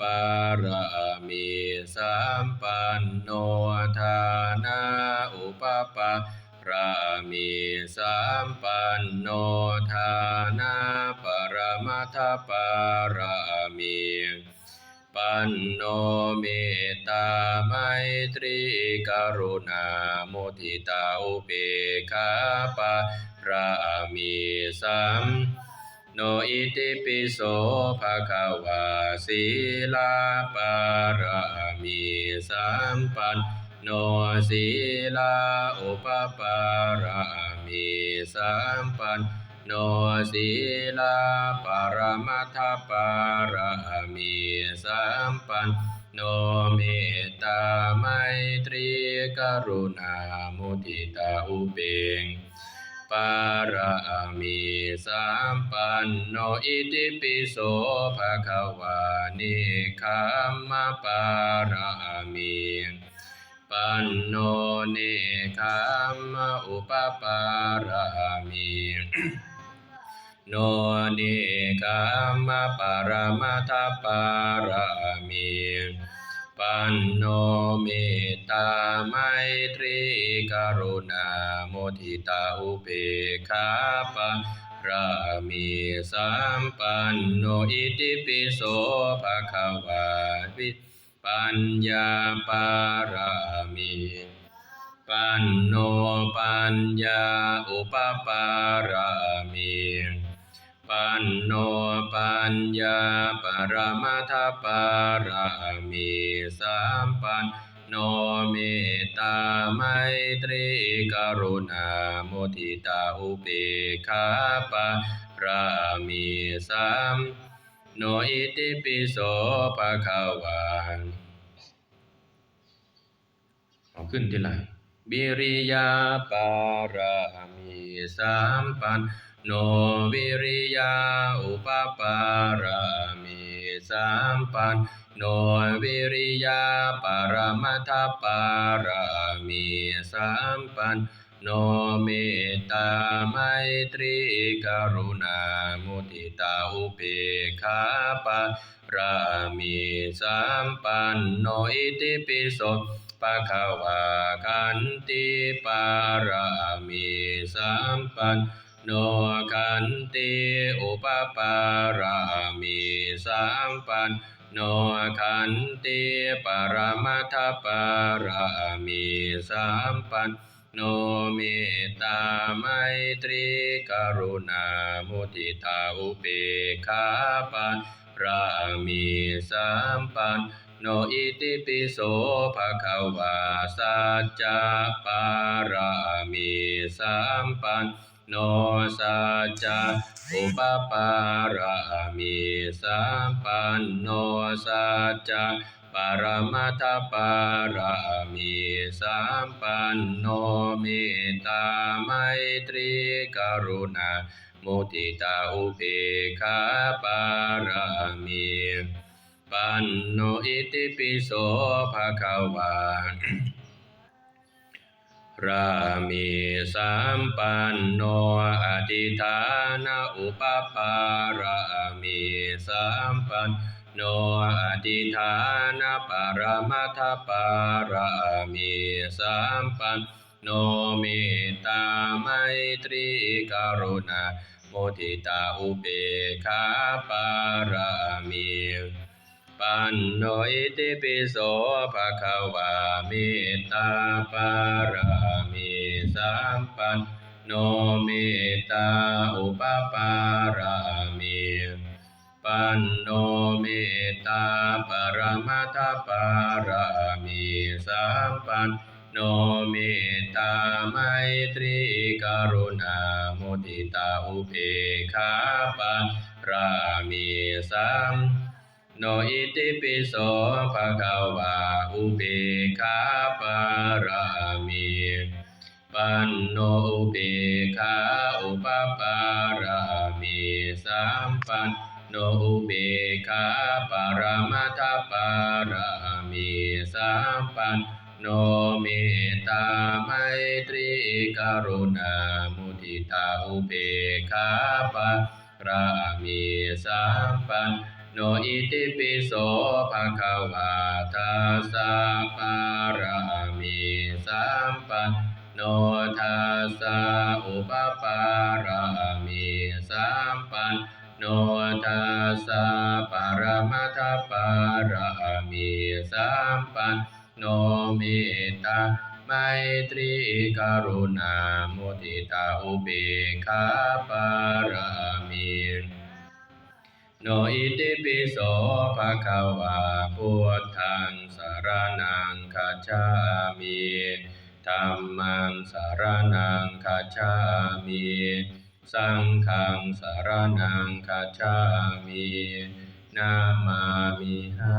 ปารามีสัมปันโนทานาอุปปารามีสัมปันโนทานาปรมัทธปารามีปันโนเมตตาไมตรีกรุณาโมทิตาอุเบกขาปะรามีสัม โนอิติปิโสภะคะวาสีลาปารามีสัมปันโนสีลาอุปปารามีสัมปันโนสีลาปรมัทธปารามีสัมปันโนเมตตาไมตรีกรุณามุทิตาอุเบง ปารามีสัมปันโนอิติปิโสภะคะวานิคัมมะปารามีปันโนเนคัมมะอุปปารามีโนเนคัมมะปารมัทธปารามี ปันโนเมตตาไมตรีกรุณาโมทิตาอุเบกขาปะรามีสัมปันโนอิติปิโสภะคะวาวิปัญญาปารามีปันโนปัญญาอุปปารามี ปันโนปัญญาปรมัทปารามีสัมปันโนเมตตาไมตรีกรุณาโมทิตาอุเบกขาปะรามีสัมโนอิติปิโสภะคะวาเอาขึ้นที่ไรบิริยาปารามีสามปัน โนวิริยาอุปปารามีสามปันโนวิริยาปรมัทปารามีสามปันโนเมตตาไมตรีกรุณามุทิตาอุเบกขาปะรามีสามปันโนอิติปิโสปะคะวาคันติปารามีสัมปันโน นคันติอุปปารามีสัมปันโนคันติปรมัทปารามีสัมปันโนเมตตาไมตรีกรุณามุทิตาอุเบกขาปะรามีสัมปันโนอิติปิโสภะคะวาสัจจปารามีสัมปัน โนสัจจะอุปปารามีสัมปันโนสัจจะปรมัทธปารามีสัมปันโนเมตตาไมตรีกรุณามุทิตาอุเบกาปารามีปันโนอิติปิโสภะคะวา พรามีสัมปันโนอธิฐานะอุปปารามีสัมปันโนอธิฐานะปรมัทปารามีสัมปันโนเมตตาไมตรีกรุณาโมทิตาอุเบกขาปาร ปันโนอิติปิโสภะคะวามตตาปารามีสัมปันโนเมตาอุปปารามีปันโนเมตาปรมัทธปารามีสัมปันโนเมตาไมตรีกรุณาโมทิตาอุเบกขาปารามีสัม โนอิติปิโสภะคะวาอุเบกาปารามีปันโนอุเบกาอุปปารามีสัมปันโนอุเบกาปารมัทปารามีสัมปันโนเมตตาไมตรีกรุณามุทิตาอุเบกาปารามีสัมปัน โนอิติปิโสภะคะวะตาสัพพะระมิสัมปันโนทัสสะอุปปาระมิสัมปันโนทัสสะปรมัตถะปาระมิสัมปันโนเมตตาไมตรีกรุณามุทิตาอุเบกขาปาระมิ โนอิติปิโสภะคะวะพุทธังสารนังคัจามีธรรมังสารนังคัจามีสังฆังสารนังคัจามีนามามิหา